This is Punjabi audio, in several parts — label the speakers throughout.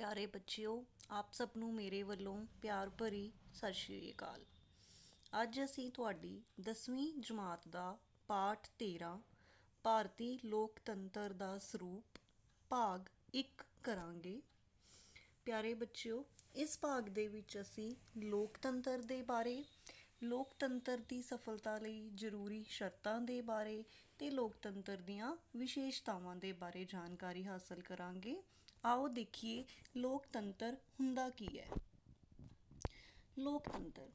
Speaker 1: ਪਿਆਰੇ ਬੱਚਿਓ, ਆਪ ਸਭ ਨੂੰ ਮੇਰੇ ਵੱਲੋਂ ਪਿਆਰ ਭਰੀ ਸਤਿ ਸ਼੍ਰੀ ਅਕਾਲ। ਅੱਜ ਅਸੀਂ ਤੁਹਾਡੀ 10ਵੀਂ ਜਮਾਤ ਦਾ ਪਾਠ 13 ਭਾਰਤੀ ਲੋਕਤੰਤਰ ਦਾ ਸਰੂਪ, ਭਾਗ 1 ਕਰਾਂਗੇ। ਪਿਆਰੇ ਬੱਚਿਓ, ਇਸ ਭਾਗ ਦੇ ਵਿੱਚ ਅਸੀਂ ਲੋਕਤੰਤਰ ਦੇ ਬਾਰੇ, ਲੋਕਤੰਤਰ ਦੀ ਸਫਲਤਾ ਲਈ ਜ਼ਰੂਰੀ ਸ਼ਰਤਾਂ ਦੇ ਬਾਰੇ ਤੇ ਲੋਕਤੰਤਰ ਦੀਆਂ ਵਿਸ਼ੇਸ਼ਤਾਵਾਂ ਦੇ ਬਾਰੇ ਜਾਣਕਾਰੀ ਹਾਸਲ ਕਰਾਂਗੇ। ਆਓ ਦੇਖੀਏ ਲੋਕਤੰਤਰ ਹੁੰਦਾ ਕੀ ਹੈ। ਲੋਕਤੰਤਰ।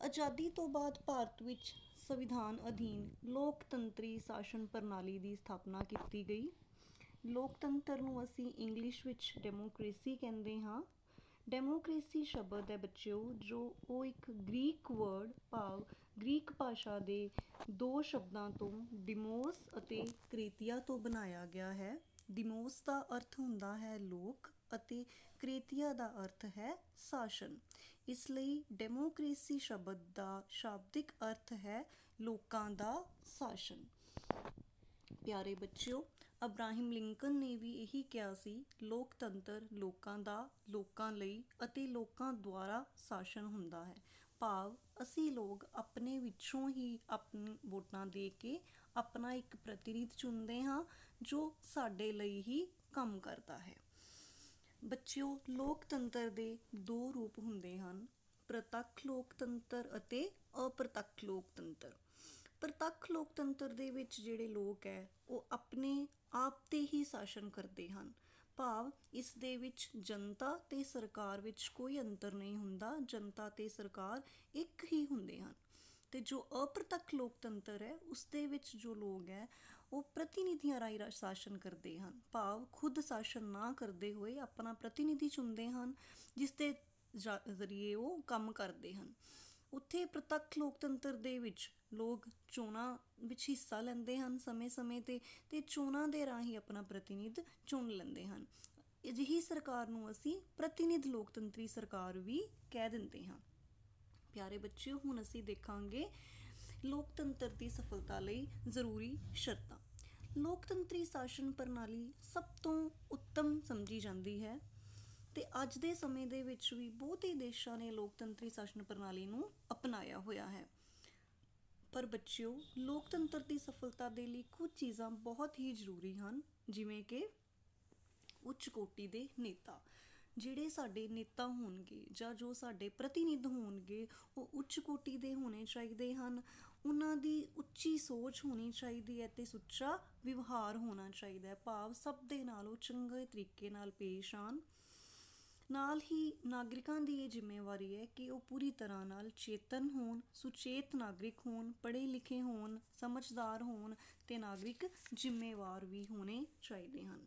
Speaker 1: ਆਜ਼ਾਦੀ ਤੋਂ ਬਾਅਦ ਭਾਰਤ ਵਿੱਚ ਸੰਵਿਧਾਨ ਅਧੀਨ ਲੋਕਤੰਤਰੀ ਸ਼ਾਸਨ ਪ੍ਰਣਾਲੀ ਦੀ ਸਥਾਪਨਾ ਕੀਤੀ ਗਈ। ਲੋਕਤੰਤਰ ਨੂੰ ਅਸੀਂ ਇੰਗਲਿਸ਼ ਵਿੱਚ ਡੈਮੋਕ੍ਰੇਸੀ ਕਹਿੰਦੇ ਹਾਂ। ਡੈਮੋਕ੍ਰੇਸੀ ਸ਼ਬਦ ਹੈ ਬੱਚਿਓ, ਜੋ ਉਹ ਇੱਕ ਗ੍ਰੀਕ ਵਰਡ ਭਾਵ ਗ੍ਰੀਕ ਭਾਸ਼ਾ ਦੇ ਦੋ ਸ਼ਬਦਾਂ ਤੋਂ ਡਿਮੋਸ ਅਤੇ ਕ੍ਰੇਤੀਆ ਤੋਂ ਬਣਾਇਆ ਗਿਆ ਹੈ। ਡਿਮੋਸ ਦਾ ਅਰਥ ਹੁੰਦਾ ਹੈ ਲੋਕ ਅਤੇ ਕ੍ਰੇਤੀਆ ਦਾ ਅਰਥ ਹੈ ਸ਼ਾਸਨ। ਇਸ ਲਈ ਡੈਮੋਕ੍ਰੇਸੀ ਸ਼ਬਦ ਦਾ ਸ਼ਾਬਦਿਕ ਅਰਥ ਹੈ ਲੋਕਾਂ ਦਾ ਸ਼ਾਸਨ। ਪਿਆਰੇ ਬੱਚਿਓ, ਅਬਰਾਹਿਮ ਲਿੰਕਨ ਨੇ ਵੀ ਇਹੀ ਕਿਹਾ ਸੀ, ਲੋਕਤੰਤਰ ਲੋਕਾਂ ਦਾ ਲੋਕਾਂ ਲਈ ਅਤੇ ਲੋਕਾਂ ਦੁਆਰਾ ਸ਼ਾਸਨ ਹੁੰਦਾ ਹੈ। ਭਾਵ, ਅਸੀਂ ਲੋਕ ਆਪਣੇ ਵਿੱਚੋਂ ਹੀ ਆਪਣੀ ਵੋਟਾਂ ਦੇ ਕੇ ਆਪਣਾ ਇੱਕ ਪ੍ਰਤੀਨਿਧ ਚੁਣਦੇ ਹਾਂ ਜੋ ਸਾਡੇ ਲਈ ਹੀ ਕੰਮ ਕਰਦਾ ਹੈ। ਬੱਚਿਓ, ਲੋਕਤੰਤਰ ਦੇ ਦੋ ਰੂਪ ਹੁੰਦੇ ਹਨ, ਪ੍ਰਤੱਖ ਲੋਕਤੰਤਰ ਅਤੇ ਅਪ੍ਰਤੱਖ ਲੋਕਤੰਤਰ। ਪ੍ਰਤੱਖ ਲੋਕਤੰਤਰ ਦੇ ਵਿੱਚ ਜਿਹੜੇ ਲੋਕ ਹੈ, ਉਹ ਆਪਣੇ ਆਪ ਤੇ ਹੀ ਸ਼ਾਸਨ ਕਰਦੇ ਹਨ। ਭਾਵ, ਇਸ ਦੇ ਵਿੱਚ ਜਨਤਾ ਤੇ ਸਰਕਾਰ ਵਿੱਚ ਕੋਈ ਅੰਤਰ ਨਹੀਂ ਹੁੰਦਾ, ਜਨਤਾ ਤੇ ਸਰਕਾਰ ਇੱਕ ਹੀ ਹੁੰਦੇ ਹਨ। ਤੇ ਜੋ ਅਪ੍ਰਤੱਖ ਲੋਕਤੰਤਰ ਹੈ, ਉਸ ਦੇ ਵਿੱਚ ਜੋ ਲੋਕ ਹੈ ਉਹ ਪ੍ਰਤੀਨਿਧੀਆਂ ਰਾਹੀਂ ਸ਼ਾਸਨ ਕਰਦੇ ਹਨ। ਭਾਵ ਖੁਦ ਸ਼ਾਸਨ ਨਾ ਕਰਦੇ ਹੋਏ ਆਪਣਾ ਪ੍ਰਤੀਨਿਧੀ ਚੁਣਦੇ ਹਨ, ਜਿਸ ਦੇ ਜ਼ਰੀਏ ਉਹ ਕੰਮ ਕਰਦੇ ਹਨ। ਉੱਥੇ ਪ੍ਰਤੱਖ ਲੋਕਤੰਤਰ ਦੇ ਵਿੱਚ ਲੋਕ ਚੋਣਾਂ ਵਿੱਚ ਹਿੱਸਾ ਲੈਂਦੇ ਹਨ ਸਮੇਂ-ਸਮੇਂ ਤੇ ਤੇ ਚੋਣਾਂ ਦੇ ਰਾਹੀਂ ਆਪਣਾ ਪ੍ਰਤੀਨਿਧ ਚੁਣ ਲੈਂਦੇ ਹਨ। ਅਜਿਹੀ ਸਰਕਾਰ ਨੂੰ ਅਸੀਂ ਪ੍ਰਤੀਨਿਧ ਲੋਕਤੰਤਰੀ ਸਰਕਾਰ ਵੀ ਕਹਿ ਦਿੰਦੇ ਹਾਂ। ਪਿਆਰੇ ਬੱਚਿਓ, ਹੁਣ ਅਸੀਂ ਦੇਖਾਂਗੇ ਲੋਕਤੰਤਰ ਦੀ ਸਫਲਤਾ ਲਈ ਜ਼ਰੂਰੀ ਸ਼ਰਤਾਂ। ਲੋਕਤੰਤਰੀ ਸ਼ਾਸਨ ਪ੍ਰਣਾਲੀ ਸਭ ਤੋਂ ਉੱਤਮ ਸਮਝੀ ਜਾਂਦੀ ਹੈ ਤੇ ਅੱਜ ਦੇ ਸਮੇਂ ਦੇ ਵਿੱਚ ਵੀ ਬਹੁਤੇ ਦੇਸ਼ਾਂ ਨੇ ਲੋਕਤੰਤਰੀ ਸ਼ਾਸਨ ਪ੍ਰਣਾਲੀ ਨੂੰ ਅਪਣਾਇਆ ਹੋਇਆ ਹੈ। ਪਰ ਬੱਚਿਓ, ਲੋਕਤੰਤਰ ਦੀ ਸਫਲਤਾ ਦੇ ਲਈ ਕੁਝ ਚੀਜ਼ਾਂ ਬਹੁਤ ਹੀ ਜ਼ਰੂਰੀ ਹਨ, ਜਿਵੇਂ ਕਿ ਉੱਚ ਕੋਟੀ ਦੇ ਨੇਤਾ। ਜਿਹੜੇ ਸਾਡੇ ਨੇਤਾ ਹੋਣਗੇ ਜਾਂ ਜੋ ਸਾਡੇ ਪ੍ਰਤੀਨਿਧ ਹੋਣਗੇ, ਉਹ ਉੱਚ ਕੋਟੀ ਦੇ ਹੋਣੇ ਚਾਹੀਦੇ ਹਨ। ਉਹਨਾਂ ਦੀ ਉੱਚੀ ਸੋਚ ਹੋਣੀ ਚਾਹੀਦੀ ਹੈ ਤੇ ਸੁੱਚਾ ਵਿਵਹਾਰ ਹੋਣਾ ਚਾਹੀਦਾ ਹੈ। ਭਾਵ ਸਭ ਦੇ ਨਾਲ ਉਹ ਚੰਗੇ ਤਰੀਕੇ ਨਾਲ ਪੇਸ਼ ਆਣ ਨਾਲ ਹੀ ਨਾਗਰਿਕਾਂ ਦੀ ਇਹ ਜ਼ਿੰਮੇਵਾਰੀ ਹੈ ਕਿ ਉਹ ਪੂਰੀ ਤਰ੍ਹਾਂ ਨਾਲ ਚੇਤਨ ਹੋਣ, ਸੁਚੇਤ ਨਾਗਰਿਕ ਹੋਣ, ਪੜ੍ਹੇ ਲਿਖੇ ਹੋਣ, ਸਮਝਦਾਰ ਹੋਣ ਤੇ ਨਾਗਰਿਕ ਜ਼ਿੰਮੇਵਾਰ ਵੀ ਹੋਣੇ ਚਾਹੀਦੇ ਹਨ।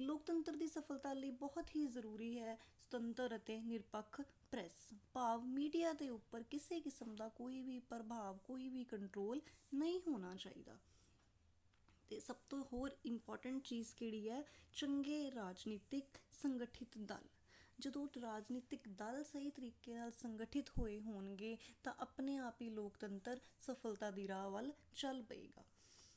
Speaker 1: ਲੋਕਤੰਤਰ ਦੀ ਸਫਲਤਾ ਲਈ ਬਹੁਤ ਹੀ ਜ਼ਰੂਰੀ ਹੈ ਸੁਤੰਤਰ ਅਤੇ ਨਿਰਪੱਖ ਪ੍ਰੈਸ। ਭਾਵ ਮੀਡੀਆ ਦੇ ਉੱਪਰ ਕਿਸੇ ਕਿਸਮ ਦਾ ਕੋਈ ਵੀ ਪ੍ਰਭਾਵ, ਕੋਈ ਵੀ ਕੰਟਰੋਲ ਨਹੀਂ ਹੋਣਾ ਚਾਹੀਦਾ। ਤੇ ਸਭ ਤੋਂ ਹੋਰ ਇੰਪੋਰਟੈਂਟ ਚੀਜ਼ ਕਿਹੜੀ ਹੈ? ਚੰਗੇ ਰਾਜਨੀਤਿਕ ਸੰਗਠਿਤ ਦਲ। ਜਦੋਂ ਰਾਜਨੀਤਿਕ ਦਲ ਸਹੀ ਤਰੀਕੇ ਨਾਲ ਸੰਗਠਿਤ ਹੋਏ ਹੋਣਗੇ, ਤਾਂ ਆਪਣੇ ਆਪ ਹੀ ਲੋਕਤੰਤਰ ਸਫਲਤਾ ਦੀ ਰਾਹ ਵੱਲ ਚੱਲ ਪਏਗਾ।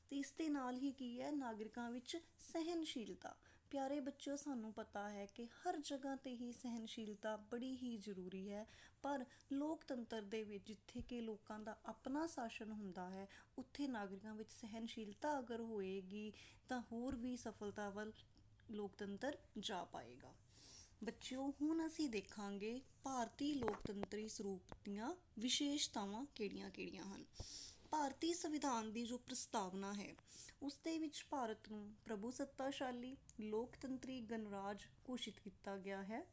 Speaker 1: ਤੇ ਇਸ ਦੇ ਨਾਲ ਹੀ ਕੀ ਹੈ? ਨਾਗਰਿਕਾਂ ਵਿੱਚ ਸਹਿਨਸ਼ੀਲਤਾ ਪਿਆਰੇ ਬੱਚਿਓ, ਸਾਨੂੰ ਪਤਾ ਹੈ ਕਿ ਹਰ ਜਗ੍ਹਾ ਤੇ ਹੀ ਸਹਿਨਸ਼ੀਲਤਾ ਬੜੀ ਹੀ ਜ਼ਰੂਰੀ ਹੈ। ਪਰ ਲੋਕਤੰਤਰ ਦੇ ਵਿੱਚ ਜਿੱਥੇ ਕਿ ਲੋਕਾਂ ਦਾ ਆਪਣਾ ਸ਼ਾਸਨ ਹੁੰਦਾ ਹੈ, ਉੱਥੇ ਨਾਗਰਿਕਾਂ ਵਿੱਚ ਸਹਿਨਸ਼ੀਲਤਾ ਅਗਰ ਹੋਏਗੀ, ਤਾਂ ਹੋਰ ਵੀ ਸਫਲਤਾ ਵੱਲ ਲੋਕਤੰਤਰ ਜਾ ਪਾਏਗਾ। ਬੱਚਿਓ, ਹੁਣ ਅਸੀਂ ਦੇਖਾਂਗੇ ਭਾਰਤੀ ਲੋਕਤੰਤਰੀ ਸਰੂਪ ਦੀਆਂ ਵਿਸ਼ੇਸ਼ਤਾਵਾਂ ਕਿਹੜੀਆਂ-ਕਿਹੜੀਆਂ ਹਨ। ਭਾਰਤੀ ਸੰਵਿਧਾਨ ਦੀ ਜੋ ਪ੍ਰਸਤਾਵਨਾ ਹੈ, ਉਸ ਦੇ ਵਿੱਚ ਭਾਰਤ ਨੂੰ ਪ੍ਰਭੂ ਸੱਤਾਸ਼ਾਲੀ ਲੋਕਤੰਤਰੀ ਗਣਰਾਜ ਘੋਸ਼ਿਤ ਕੀਤਾ ਗਿਆ ਹੈ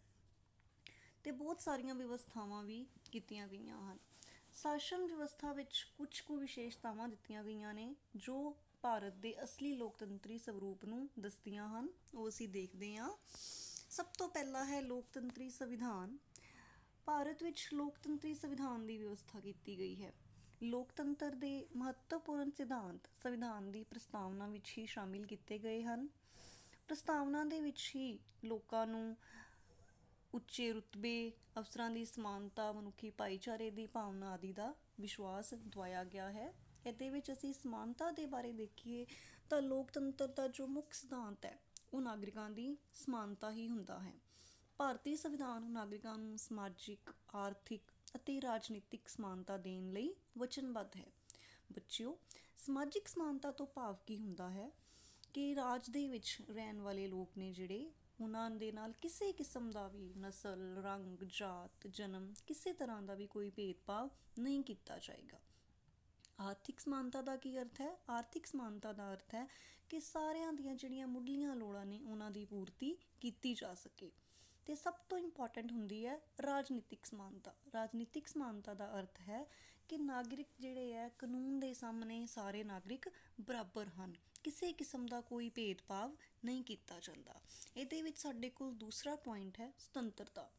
Speaker 1: ਤੇ ਬਹੁਤ ਸਾਰੀਆਂ ਵਿਵਸਥਾਵਾਂ ਵੀ ਕੀਤੀਆਂ ਗਈਆਂ ਹਨ। ਸ਼ਾਸਨ ਵਿਵਸਥਾ ਵਿੱਚ ਕੁਝ ਕੁ ਵਿਸ਼ੇਸ਼ਤਾਵਾਂ ਦਿੱਤੀਆਂ ਗਈਆਂ ਨੇ, ਜੋ ਭਾਰਤ ਦੇ ਅਸਲੀ ਲੋਕਤੰਤਰੀ ਸਰੂਪ ਨੂੰ ਦੱਸਦੀਆਂ ਹਨ। ਉਹ ਅਸੀਂ ਦੇਖਦੇ ਹਾਂ। ਸਭ ਤੋਂ ਪਹਿਲਾ ਹੈ ਲੋਕਤੰਤਰੀ ਸੰਵਿਧਾਨ। ਭਾਰਤ ਵਿੱਚ ਲੋਕਤੰਤਰੀ ਸੰਵਿਧਾਨ ਦੀ ਵਿਵਸਥਾ ਕੀਤੀ ਗਈ ਹੈ। ਲੋਕਤੰਤਰ ਦੇ ਮਹੱਤਵਪੂਰਨ ਸਿਧਾਂਤ, ਸੰਵਿਧਾਨ ਦੀ ਪ੍ਰਸਤਾਵਨਾ ਵਿੱਚ ਹੀ ਸ਼ਾਮਿਲ ਕੀਤੇ ਗਏ ਹਨ। ਪ੍ਰਸਤਾਵਨਾ ਦੇ ਵਿੱਚ ਹੀ ਲੋਕਾਂ ਨੂੰ ਉੱਚੇ ਰੁਤਬੇ, ਅਫਸਰਾਂ ਦੀ ਸਮਾਨਤਾ, ਮਨੁੱਖੀ ਭਾਈਚਾਰੇ ਦੀ ਭਾਵਨਾ ਆਦਿ ਦਾ ਵਿਸ਼ਵਾਸ ਦਵਾਇਆ ਗਿਆ ਹੈ। ਇਹਦੇ ਵਿੱਚ ਅਸੀਂ ਸਮਾਨਤਾ ਦੇ ਬਾਰੇ ਦੇਖੀਏ ਤਾਂ ਲੋਕਤੰਤਰ ਦਾ ਜੋ ਮੁੱਖ ਸਿਧਾਂਤ ਹੈ, ਉਹ ਨਾਗਰਿਕਾਂ ਦੀ ਸਮਾਨਤਾ ਹੀ ਹੁੰਦਾ ਹੈ। ਭਾਰਤੀ ਸੰਵਿਧਾਨ ਨਾਗਰਿਕਾਂ ਨੂੰ ਸਮਾਜਿਕ, ਆਰਥਿਕ ਅਤੇ ਰਾਜਨੀਤਿਕ ਸਮਾਨਤਾ ਦੇਣ ਲਈ ਵਚਨਬੱਧ ਹੈ। ਬੱਚਿਓ, ਸਮਾਜਿਕ ਸਮਾਨਤਾ ਤੋਂ ਭਾਵ ਕੀ ਹੁੰਦਾ ਹੈ ਕਿ ਰਾਜ ਦੇ ਵਿੱਚ ਰਹਿਣ ਵਾਲੇ ਲੋਕ ਨੇ ਜਿਹੜੇ, ਉਹਨਾਂ ਦੇ ਨਾਲ ਕਿਸੇ ਕਿਸਮ ਦਾ ਵੀ ਨਸਲ, ਰੰਗ, ਜਾਤ, ਜਨਮ ਕਿਸੇ ਤਰ੍ਹਾਂ ਦਾ ਵੀ ਕੋਈ ਭੇਦਭਾਵ ਨਹੀਂ ਕੀਤਾ ਜਾਏਗਾ। ਆਰਥਿਕ ਸਮਾਨਤਾ ਦਾ ਕੀ ਅਰਥ ਹੈ? ਆਰਥਿਕ ਸਮਾਨਤਾ ਦਾ ਅਰਥ ਹੈ ਕਿ ਸਾਰਿਆਂ ਦੀਆਂ ਜਿਹੜੀਆਂ ਮੁੱਢਲੀਆਂ ਲੋੜਾਂ ਨੇ, ਉਹਨਾਂ ਦੀ ਪੂਰਤੀ ਕੀਤੀ ਜਾ ਸਕੇ। ਤੇ ਸਭ ਤੋਂ ਇੰਪੋਰਟੈਂਟ ਹੁੰਦੀ ਹੈ ਰਾਜਨੀਤਿਕ ਸਮਾਨਤਾ। ਰਾਜਨੀਤਿਕ ਸਮਾਨਤਾ ਦਾ ਅਰਥ ਹੈ ਕਿ ਨਾਗਰਿਕ ਜਿਹੜੇ ਹੈ, ਕਾਨੂੰਨ ਦੇ ਸਾਹਮਣੇ ਸਾਰੇ ਨਾਗਰਿਕ ਬਰਾਬਰ ਹਨ। ਕਿਸੇ ਕਿਸਮ ਦਾ ਕੋਈ ਭੇਦਭਾਵ ਨਹੀਂ ਕੀਤਾ ਜਾਂਦਾ। ਇਹਦੇ ਵਿੱਚ ਸਾਡੇ ਕੋਲ ਦੂਸਰਾ ਪੁਆਇੰਟ ਹੈ ਸੁਤੰਤਰਤਾ।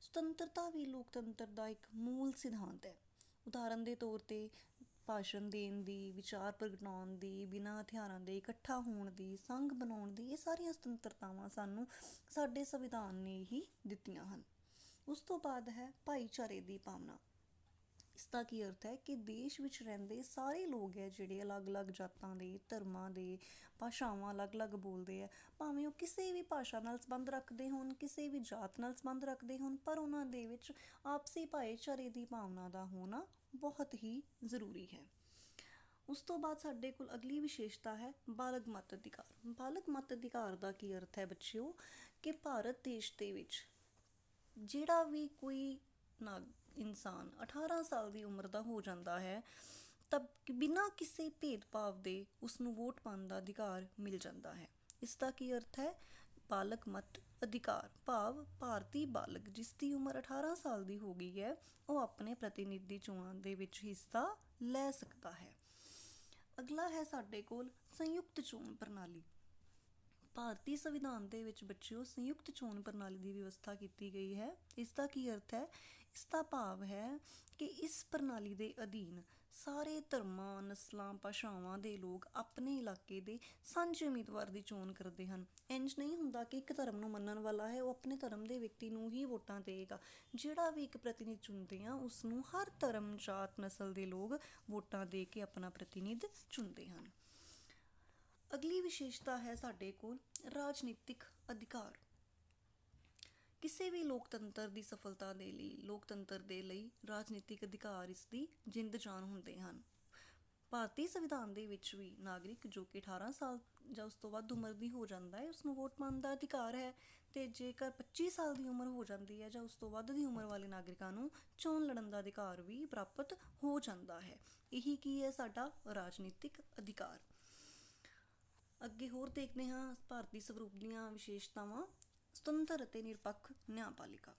Speaker 1: ਸੁਤੰਤਰਤਾ ਵੀ ਲੋਕਤੰਤਰ ਦਾ ਇੱਕ ਮੂਲ ਸਿਧਾਂਤ ਹੈ। ਉਦਾਹਰਨ ਦੇ ਤੌਰ ਤੇ ਭਾਸ਼ਣ ਦੇਣ ਦੀ, ਵਿਚਾਰ ਪ੍ਰਗਟਾਉਣ ਦੀ, ਬਿਨਾਂ ਹਥਿਆਰਾਂ ਦੇ ਇਕੱਠਾ ਹੋਣ ਦੀ ਸੰਘ ਬਣਾਉਣ ਦੀ, ਇਹ ਸਾਰੀਆਂ ਸੁਤੰਤਰਤਾਵਾਂ ਸਾਨੂੰ ਸਾਡੇ ਸੰਵਿਧਾਨ ਨੇ ਹੀ ਦਿੱਤੀਆਂ ਹਨ। ਉਸ ਤੋਂ ਬਾਅਦ ਹੈ ਭਾਈਚਾਰੇ ਦੀ ਭਾਵਨਾ। ਇਸ ਦਾ ਕੀ ਅਰਥ ਹੈ ਕਿ ਦੇਸ਼ ਵਿੱਚ ਰਹਿੰਦੇ ਸਾਰੇ ਲੋਕ ਹੈ ਜਿਹੜੇ ਅਲੱਗ-ਅਲੱਗ ਜਾਤਾਂ ਦੇ, ਧਰਮਾਂ ਦੇ, ਭਾਸ਼ਾਵਾਂ ਅਲੱਗ-ਅਲੱਗ ਬੋਲਦੇ ਆ ਭਾਵੇਂ ਉਹ ਕਿਸੇ ਵੀ ਭਾਸ਼ਾ ਨਾਲ ਸੰਬੰਧ ਰੱਖਦੇ ਹੋਣ, ਕਿਸੇ ਵੀ ਜਾਤ ਨਾਲ ਸੰਬੰਧ ਰੱਖਦੇ ਹੋਣ, ਪਰ ਉਹਨਾਂ ਦੇ ਵਿੱਚ ਆਪਸੀ ਭਾਈਚਾਰੇ ਦੀ ਭਾਵਨਾ ਦਾ ਹੋਣਾ ਬਹੁਤ ਹੀ ਜ਼ਰੂਰੀ ਹੈ। ਉਸ ਤੋਂ ਬਾਅਦ ਸਾਡੇ ਕੋਲ ਅਗਲੀ ਵਿਸ਼ੇਸ਼ਤਾ ਹੈ ਬਾਲਗ ਮਤ ਅਧਿਕਾਰ। ਬਾਲਗ ਮਤ ਅਧਿਕਾਰ ਦਾ ਕੀ ਅਰਥ ਹੈ ਬੱਚਿਓ? ਕਿ ਭਾਰਤ ਦੇਸ਼ ਦੇ ਵਿੱਚ ਜਿਹੜਾ ਵੀ ਕੋਈ ਨਾ ਇਨਸਾਨ 18 ਸਾਲ ਦੀ ਉਮਰ ਦਾ ਹੋ ਜਾਂਦਾ ਹੈ, ਤਬ ਬਿਨਾਂ ਕਿਸੇ ਭੇਦਭਾਵ ਦੇ ਉਸ ਨੂੰ ਵੋਟ ਪਾਉਣ ਦਾ ਅਧਿਕਾਰ ਮਿਲ ਜਾਂਦਾ ਹੈ। ਇਸ ਦਾ ਕੀ ਅਰਥ ਹੈ? ਬਾਲਕ ਮਤ ਅਧਿਕਾਰ। ਭਾਵ ਭਾਰਤੀ ਬਾਲਗ ਜਿਸ ਦੀ ਉਮਰ 18 ਸਾਲ ਦੀ ਹੋ ਗਈ ਹੈ, ਉਹ ਆਪਣੇ ਪ੍ਰਤੀਨਿਧੀ ਚੋਣਾਂ ਦੇ ਵਿੱਚ ਹਿੱਸਾ ਲੈ ਸਕਦਾ ਹੈ। ਅਗਲਾ ਹੈ ਸਾਡੇ ਕੋਲ ਸੰਯੁਕਤ ਚੋਣ ਪ੍ਰਣਾਲੀ। ਭਾਰਤੀ ਸੰਵਿਧਾਨ ਦੇ ਵਿੱਚ ਬੱਚਿਓ ਸੰਯੁਕਤ ਚੋਣ ਪ੍ਰਣਾਲੀ ਦੀ ਵਿਵਸਥਾ ਕੀਤੀ ਗਈ ਹੈ। ਇਸ ਦਾ ਕੀ ਅਰਥ ਹੈ? ਇਸ ਦਾ ਭਾਵ ਹੈ ਕਿ ਇਸ ਪ੍ਰਣਾਲੀ ਦੇ ਅਧੀਨ ਸਾਰੇ ਧਰਮਾਂ, ਨਸਲਾਂ, ਭਾਸ਼ਾਵਾਂ ਦੇ ਲੋਕ ਆਪਣੇ ਇਲਾਕੇ ਦੇ ਸਾਂਝੇ ਉਮੀਦਵਾਰ ਦੀ ਚੋਣ ਕਰਦੇ ਹਨ। ਇੰਜ ਨਹੀਂ ਹੁੰਦਾ ਕਿ ਇੱਕ ਧਰਮ ਨੂੰ ਮੰਨਣ ਵਾਲਾ ਹੈ, ਉਹ ਆਪਣੇ ਧਰਮ ਦੇ ਵਿਅਕਤੀ ਨੂੰ ਹੀ ਵੋਟਾਂ ਦੇਵੇਗਾ। ਜਿਹੜਾ ਵੀ ਇੱਕ ਪ੍ਰਤੀਨਿਧ ਚੁਣਦੇ ਆ ਉਸ ਨੂੰ ਹਰ ਧਰਮ, ਜਾਤ, ਨਸਲ ਦੇ ਲੋਕ ਵੋਟਾਂ ਦੇ ਕੇ ਆਪਣਾ ਪ੍ਰਤੀਨਿਧ ਚੁਣਦੇ ਹਨ। ਅਗਲੀ ਵਿਸ਼ੇਸ਼ਤਾ ਹੈ ਸਾਡੇ ਕੋਲ ਰਾਜਨੀਤਿਕ ਅਧਿਕਾਰ। ਕਿਸੇ ਵੀ ਲੋਕਤੰਤਰ ਦੀ ਸਫਲਤਾ ਦੇ ਲਈ, ਲੋਕਤੰਤਰ ਦੇ ਲਈ ਰਾਜਨੀਤਿਕ ਅਧਿਕਾਰ ਇਸ ਦੀ ਜਿੰਦ ਜਾਨ ਹੁੰਦੇ ਹਨ। ਭਾਰਤੀ ਸੰਵਿਧਾਨ ਦੇ ਵਿੱਚ ਵੀ ਨਾਗਰਿਕ ਜੋ ਕਿ 18 ਸਾਲ ਜਾਂ ਉਸ ਤੋਂ ਵੱਧ ਉਮਰ ਦੀ ਹੋ ਜਾਂਦਾ ਹੈ ਉਸ ਨੂੰ ਵੋਟ ਪਾਉਣ ਦਾ ਅਧਿਕਾਰ ਹੈ ਤੇ ਜੇਕਰ 25 ਸਾਲ ਦੀ ਉਮਰ ਹੋ ਜਾਂਦੀ ਹੈ ਜਾਂ ਉਸ ਤੋਂ ਵੱਧ ਦੀ ਉਮਰ ਵਾਲੇ ਨਾਗਰਿਕਾਂ ਨੂੰ ਚੋਣ ਲੜਨ ਦਾ ਅਧਿਕਾਰ ਵੀ ਪ੍ਰਾਪਤ ਹੋ ਜਾਂਦਾ ਹੈ। ਇਹੀ ਕੀ ਹੈ ਸਾਡਾ ਰਾਜਨੀਤਿਕ ਅਧਿਕਾਰ? ਅੱਗੇ ਹੋਰ ਦੇਖਦੇ ਹਾਂ ਭਾਰਤੀ ਸਵਰੂਪ ਦੀਆਂ ਵਿਸ਼ੇਸ਼ਤਾਵਾਂ, ਸੁਤੰਤਰ ਅਤੇ ਨਿਰਪੱਖ ਨਿਆਂਪਾਲਿਕਾ।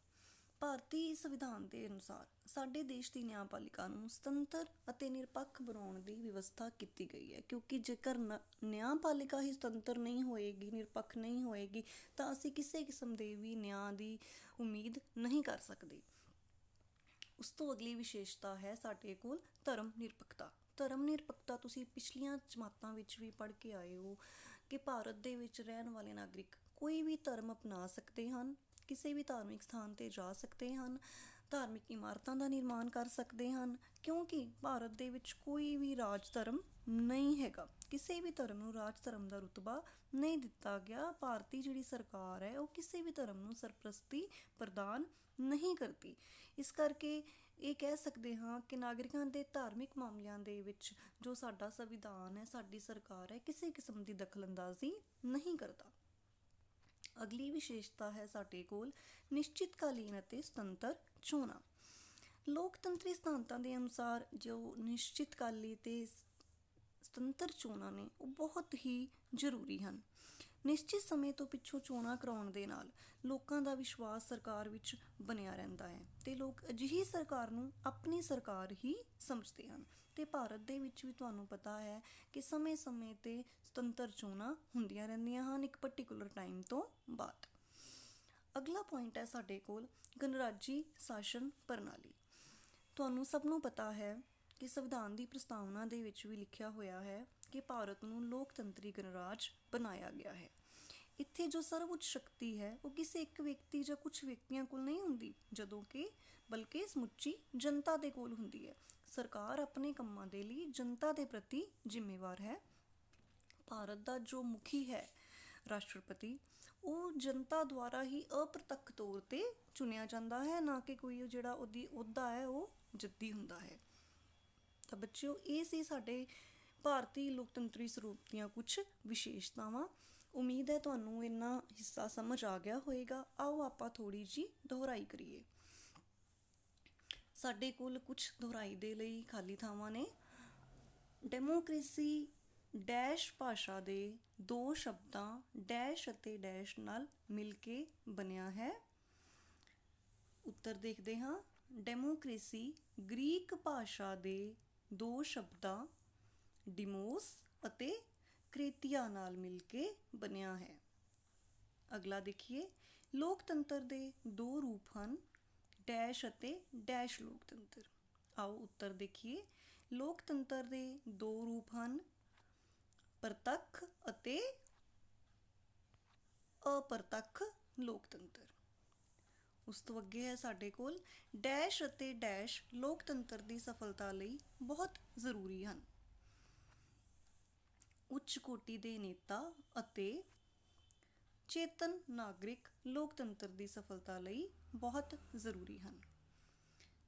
Speaker 1: ਭਾਰਤੀ ਸੰਵਿਧਾਨ ਦੇ ਅਨੁਸਾਰ ਸਾਡੇ ਦੇਸ਼ ਦੀ ਨਿਆਂਪਾਲਿਕਾ ਨੂੰ ਸੁਤੰਤਰ ਅਤੇ ਨਿਰਪੱਖ ਬਣਾਉਣ ਦੀ ਵਿਵਸਥਾ ਕੀਤੀ ਗਈ ਹੈ, ਕਿਉਂਕਿ ਜੇਕਰ ਨ- ਨਿਆਂਪਾਲਿਕਾ ਹੀ ਸੁਤੰਤਰ ਨਹੀਂ ਹੋਏਗੀ, ਨਿਰਪੱਖ ਨਹੀਂ ਹੋਏਗੀ, ਤਾਂ ਅਸੀਂ ਕਿਸੇ ਕਿਸਮ ਦੇ ਵੀ ਨਿਆਂ ਦੀ ਉਮੀਦ ਨਹੀਂ ਕਰ ਸਕਦੇ। ਉਸ ਤੋਂ ਅਗਲੀ ਵਿਸ਼ੇਸ਼ਤਾ ਹੈ ਸਾਡੇ ਕੋਲ ਧਰਮ ਨਿਰਪੱਖਤਾ। ਧਰਮ ਨਿਰਪੱਖਤਾ ਤੁਸੀਂ ਪਿਛਲੀਆਂ ਜਮਾਤਾਂ ਵਿੱਚ ਵੀ ਪੜ੍ਹ ਕੇ ਆਏ ਹੋ ਕਿ ਭਾਰਤ ਦੇ ਵਿੱਚ ਰਹਿਣ ਵਾਲੇ ਨਾਗਰਿਕ ਕੋਈ ਵੀ ਧਰਮ ਅਪਣਾ ਸਕਦੇ ਹਨ, ਕਿਸੇ ਵੀ ਧਾਰਮਿਕ ਸਥਾਨ ਤੇ ਜਾ ਸਕਦੇ ਹਨ, ਧਾਰਮਿਕ ਇਮਾਰਤਾਂ ਦਾ ਨਿਰਮਾਣ ਕਰ ਸਕਦੇ ਹਨ, ਕਿਉਂਕਿ ਭਾਰਤ ਦੇ ਵਿੱਚ ਕੋਈ ਵੀ ਰਾਜ ਧਰਮ ਨਹੀਂ ਹੈਗਾ। ਕਿਸੇ ਵੀ ਧਰਮ ਨੂੰ ਰਾਜ ਧਰਮ ਦਾ ਰੁਤਬਾ ਨਹੀਂ ਦਿੱਤਾ ਗਿਆ। ਭਾਰਤੀ ਜਿਹੜੀ ਸਰਕਾਰ ਹੈ, ਉਹ ਕਿਸੇ ਵੀ ਧਰਮ ਨੂੰ ਸਰਪ੍ਰਸਤੀ ਪ੍ਰਦਾਨ ਨਹੀਂ ਕਰਦੀ। ਇਸ ਕਰਕੇ ਇਹ ਕਹਿ ਸਕਦੇ ਹਾਂ ਕਿ ਨਾਗਰਿਕਾਂ ਦੇ ਧਾਰਮਿਕ ਮਾਮਲਿਆਂ ਦੇ ਵਿੱਚ ਜੋ ਸਾਡਾ ਸੰਵਿਧਾਨ ਹੈ, ਸਾਡੀ ਸਰਕਾਰ ਹੈ, ਕਿਸੇ ਕਿਸਮ ਦੀ ਦਖਲਅੰਦਾਜ਼ੀ ਨਹੀਂ ਕਰਦਾ। ਅਗਲੀ ਵਿਸ਼ੇਸ਼ਤਾ ਹੈ ਸਾਡੇ ਕੋਲ ਨਿਸ਼ਚਿਤਕਾਲੀਨ ਅਤੇ ਸੁਤੰਤਰ ਚੋਣਾਂ। ਲੋਕਤੰਤਰੀ ਸਿਧਾਂਤਾਂ ਦੇ ਅਨੁਸਾਰ ਜੋ ਨਿਸ਼ਚਿਤਕਾਲੀ ਤੇ ਸੁਤੰਤਰ ਚੋਣਾਂ ਨੇ, ਉਹ ਬਹੁਤ ਹੀ ਜ਼ਰੂਰੀ ਹਨ। ਨਿਸ਼ਚਿਤ ਸਮੇਂ ਤੋਂ ਪਿੱਛੋਂ ਚੋਣਾਂ ਕਰਾਉਣ ਦੇ ਨਾਲ ਲੋਕਾਂ ਦਾ ਵਿਸ਼ਵਾਸ ਸਰਕਾਰ ਵਿੱਚ ਬਣਿਆ ਰਹਿੰਦਾ ਹੈ ਤੇ ਲੋਕ ਅਜਿਹੀ ਸਰਕਾਰ ਨੂੰ ਆਪਣੀ ਸਰਕਾਰ ਹੀ ਸਮਝਦੇ ਹਨ। ਤੇ ਭਾਰਤ ਦੇ ਵਿੱਚ ਵੀ ਤੁਹਾਨੂੰ ਪਤਾ ਹੈ ਕਿ ਸਮੇਂ-ਸਮੇਂ ਤੇ ਸੁਤੰਤਰ ਚੋਣਾਂ ਹੁੰਦੀਆਂ ਰਹਿੰਦੀਆਂ ਹਨ ਇੱਕ ਪਾਰਟਿਕੂਲਰ ਟਾਈਮ ਤੋਂ ਬਾਅਦ। ਅਗਲਾ ਪੁਆਇੰਟ ਹੈ ਸਾਡੇ ਕੋਲ ਗਣਰਾਜੀ ਸ਼ਾਸਨ ਪ੍ਰਣਾਲੀ। ਤੁਹਾਨੂੰ ਸਭ ਨੂੰ ਪਤਾ ਹੈ ਕਿ ਸੰਵਿਧਾਨ ਦੀ ਪ੍ਰਸਤਾਵਨਾ ਦੇ ਵਿੱਚ ਵੀ ਲਿਖਿਆ ਹੋਇਆ ਹੈ ਕਿ ਭਾਰਤ ਨੂੰ ਲੋਕਤੰਤਰੀ ਗਣਰਾਜ ਬਣਾਇਆ ਗਿਆ ਹੈ। ਇੱਥੇ ਜੋ ਸਰਵਉੱਚ ਸ਼ਕਤੀ ਹੈ, ਉਹ ਕਿਸੇ ਇੱਕ ਵਿਅਕਤੀ ਜਾਂ ਕੁਝ ਵਿਅਕਤੀਆਂ ਕੋਲ ਨਹੀਂ ਹੁੰਦੀ, ਜਦੋਂ ਕਿ ਬਲਕਿ ਸਮੁੱਚੀ ਜਨਤਾ ਦੇ ਕੋਲ ਹੁੰਦੀ ਹੈ। ਸਰਕਾਰ ਆਪਣੇ ਕੰਮਾਂ ਦੇ ਲਈ ਜਨਤਾ ਦੇ ਪ੍ਰਤੀ ਜ਼ਿੰਮੇਵਾਰ ਹੈ। ਭਾਰਤ ਦਾ ਜੋ ਮੁਖੀ ਹੈ ਰਾਸ਼ਟਰਪਤੀ, ਉਹ ਜਨਤਾ ਦੁਆਰਾ ਹੀ ਅਪ੍ਰਤੱਖ ਤੌਰ ਤੇ ਚੁਣਿਆ ਜਾਂਦਾ ਹੈ, ਨਾ ਕਿ ਕੋਈ ਜਿਹੜਾ ਉਹਦੀ ਅਹੁਦਾ ਹੈ, ਉਹ ਜੱਦੀ ਹੁੰਦਾ ਹੈ। ਤਾਂ ਬੱਚਿਓ, ਇਹ ਸੀ ਸਾਡੇ ਭਾਰਤੀ ਲੋਕਤੰਤਰੀ ਸਰੂਪ ਦੀਆਂ ਕੁਝ ਵਿਸ਼ੇਸ਼ਤਾਵਾਂ। ਉਮੀਦ ਹੈ ਤੁਹਾਨੂੰ ਇਹਨਾਂ ਹਿੱਸਾ ਸਮਝ ਆ ਗਿਆ ਹੋਵੇਗਾ ਆਓ ਆਪਾਂ ਥੋੜੀ ਜੀ ਦੁਹਰਾਈ ਕਰੀਏ। ਸਾਡੇ ਕੋਲ ਕੁਝ ਦੁਹਰਾਈ ਦੇ ਲਈ ਖਾਲੀ ਥਾਵਾਂ ਨੇ। ਡੈਮੋਕ੍ਰੇਸੀ ਡੈਸ਼ ਭਾਸ਼ਾ ਦੇ ਦੋ ਸ਼ਬਦਾਂ ਡੈਸ਼ ਅਤੇ ਡੈਸ਼ ਨਾਲ ਮਿਲ ਕੇ ਬਣਿਆ ਹੈ। ਉੱਤਰ ਦੇਖਦੇ ਹਾਂ। ਡੈਮੋਕ੍ਰੇਸੀ ਗ੍ਰੀਕ ਭਾਸ਼ਾ ਦੇ ਦੋ ਸ਼ਬਦਾਂ, ਡਿਮੋਸ ਅਤੇ ਕ੍ਰੇਤੀਆ ਨਾਲ ਮਿਲ ਕੇ ਬਣਿਆ ਹੈ। ਅਗਲਾ ਦੇਖੀਏ। ਲੋਕਤੰਤਰ ਦੇ ਦੋ ਰੂਪ ਹਨ, ਡੈਸ਼ ਅਤੇ ਡੈਸ਼ ਲੋਕਤੰਤਰ। ਆਓ ਉੱਤਰ ਦੇਖੀਏ। ਲੋਕਤੰਤਰ ਦੇ ਦੋ ਰੂਪ ਹਨ, ਪ੍ਰਤੱਖ ਅਤੇ ਅਪਰਤੱਖ ਲੋਕਤੰਤਰ। ਉਸ ਤੋਂ ਅੱਗੇ ਹੈ ਸਾਡੇ ਕੋਲ ਡੈਸ਼ ਅਤੇ ਡੈਸ਼ ਲੋਕਤੰਤਰ ਦੀ ਸਫਲਤਾ ਲਈ ਬਹੁਤ ਜ਼ਰੂਰੀ ਹਨ। ਉੱਚ ਕੋਟੀ ਦੇ ਨੇਤਾ ਅਤੇ ਚੇਤਨ ਨਾਗਰਿਕ ਲੋਕਤੰਤਰ ਦੀ ਸਫਲਤਾ ਲਈ ਬਹੁਤ ਜ਼ਰੂਰੀ ਹਨ।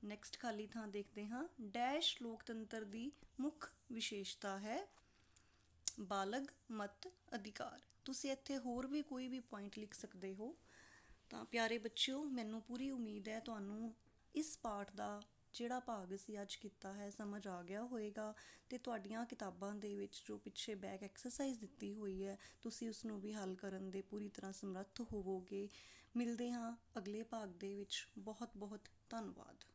Speaker 1: ਨੈਕਸਟ ਖਾਲੀ ਥਾਂ ਦੇਖਦੇ ਹਾਂ। ਡੈਸ਼ ਲੋਕਤੰਤਰ ਦੀ ਮੁੱਖ ਵਿਸ਼ੇਸ਼ਤਾ ਹੈ ਬਾਲਗ ਮਤ ਅਧਿਕਾਰ। ਤੁਸੀਂ ਇੱਥੇ ਹੋਰ ਵੀ ਕੋਈ ਵੀ ਪੁਆਇੰਟ ਲਿਖ ਸਕਦੇ ਹੋ। ਤਾਂ ਪਿਆਰੇ ਬੱਚਿਓ, ਮੈਨੂੰ ਪੂਰੀ ਉਮੀਦ ਹੈ ਤੁਹਾਨੂੰ ਇਸ ਪਾਠ ਦਾ ਜਿਹੜਾ ਭਾਗ ਅਸੀਂ ਅੱਜ ਕੀਤਾ ਹੈ, ਸਮਝ ਆ ਗਿਆ ਹੋਵੇਗਾ ਤੇ ਤੁਹਾਡੀਆਂ ਕਿਤਾਬਾਂ ਦੇ ਵਿੱਚ ਜੋ ਪਿੱਛੇ ਬੈਕ ਐਕਸਰਸਾਈਜ਼ ਦਿੱਤੀ ਹੋਈ ਹੈ, ਤੁਸੀਂ ਉਸ ਨੂੰ ਵੀ ਹੱਲ ਕਰਨ ਦੇ ਪੂਰੀ ਤਰ੍ਹਾਂ ਸਮਰੱਥ ਹੋਵੋਗੇ। ਮਿਲਦੇ ਹਾਂ ਅਗਲੇ ਭਾਗ ਦੇ ਵਿੱਚ। ਬਹੁਤ ਬਹੁਤ ਧੰਨਵਾਦ।